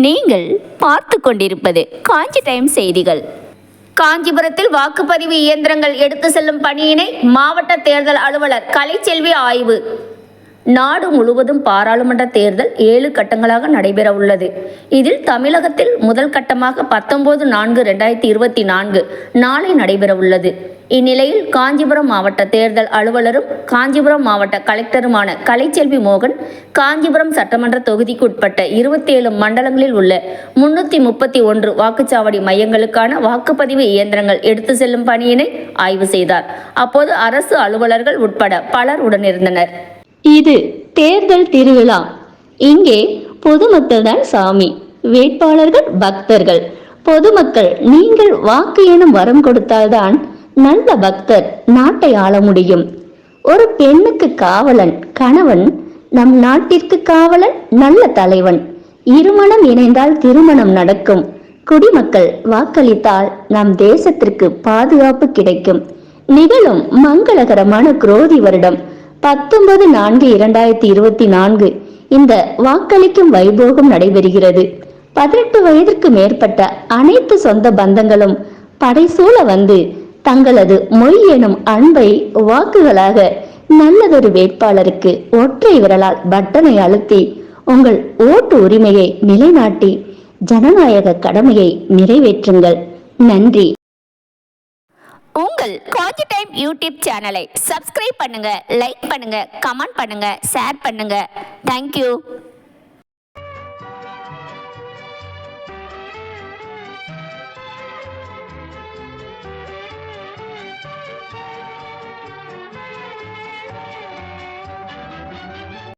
நீங்கள் பார்த்து கொண்டிருப்பது காஞ்சி டைம் செய்திகள். காஞ்சிபுரத்தில் வாக்குப்பதிவு இயந்திரங்கள் எடுத்து செல்லும் பணியினை மாவட்ட தேர்தல் அலுவலர் கலைச்செல்வி ஆய்வு. நாடு முழுவதும் பாராளுமன்ற தேர்தல் ஏழு கட்டங்களாக நடைபெற உள்ளது. இதில் தமிழகத்தில் முதல் கட்டமாக பத்தொன்பது நான்கு ரெண்டாயிரத்தி இருபத்தி நான்கு நாளை நடைபெற உள்ளது. இந்நிலையில் காஞ்சிபுரம் மாவட்ட தேர்தல் அலுவலரும் காஞ்சிபுரம் மாவட்ட கலெக்டருமான கலைச்செல்வி மோகன் காஞ்சிபுரம் சட்டமன்ற தொகுதிக்குட்பட்ட இருபத்தேழு மண்டலங்களில் உள்ள முன்னூற்றி முப்பத்தி ஒன்று வாக்குச்சாவடி மையங்களுக்கான வாக்குப்பதிவு இயந்திரங்கள் எடுத்து செல்லும் பணியினை ஆய்வு செய்தார். அப்போது அரசு அலுவலர்கள் உட்பட பலர் உடனிருந்தனர். இது தேர்தல் திருவிழா. இங்கே பொதுமக்கள் தான் சாமி. வேட்பாளர்கள் பக்தர்கள். பொதுமக்கள் நீங்கள் வாக்கு எனும் வரம் கொடுத்தால்தான் நல்ல பக்தர் நாட்டை ஆள முடியும். ஒரு பெண்ணுக்கு காவலன் கணவன் நம் நாட்டிற்கு காவலன் நல்ல தலைவன். இருமணம் இணைந்தால் திருமணம் நடக்கும். குடிமக்கள் வாக்களித்தால் நம் தேசத்திற்கு பாதுகாப்பு கிடைக்கும். நிகழும் மங்களகரமான குரோதி வருடம். பத்தொன்பது நான்கு இரண்டாயிரத்தி இருபத்தி நான்கு. இந்த வாக்களிக்கும் வைபோகம் நடைபெறுகிறது. பதினெட்டு வயதிற்கு மேற்பட்ட அனைத்து சொந்த பந்தங்களும் படைசூழ வந்து தங்களது மொய் எனும் அன்பை வாக்குகளாக நல்லதொரு வேட்பாளருக்கு ஒற்றை விரலால் பட்டனை அழுத்தி உங்கள் ஓட்டு உரிமையை நிலைநாட்டி ஜனநாயக கடமையை நிறைவேற்றுங்கள். நன்றி. உங்கள் காஞ்சி டைம் யூடியூப் சேனலை சப்ஸ்கிரைப் பண்ணுங்க லைக் பண்ணுங்க கமெண்ட் பண்ணுங்க ஷேர் பண்ணுங்க. Thank you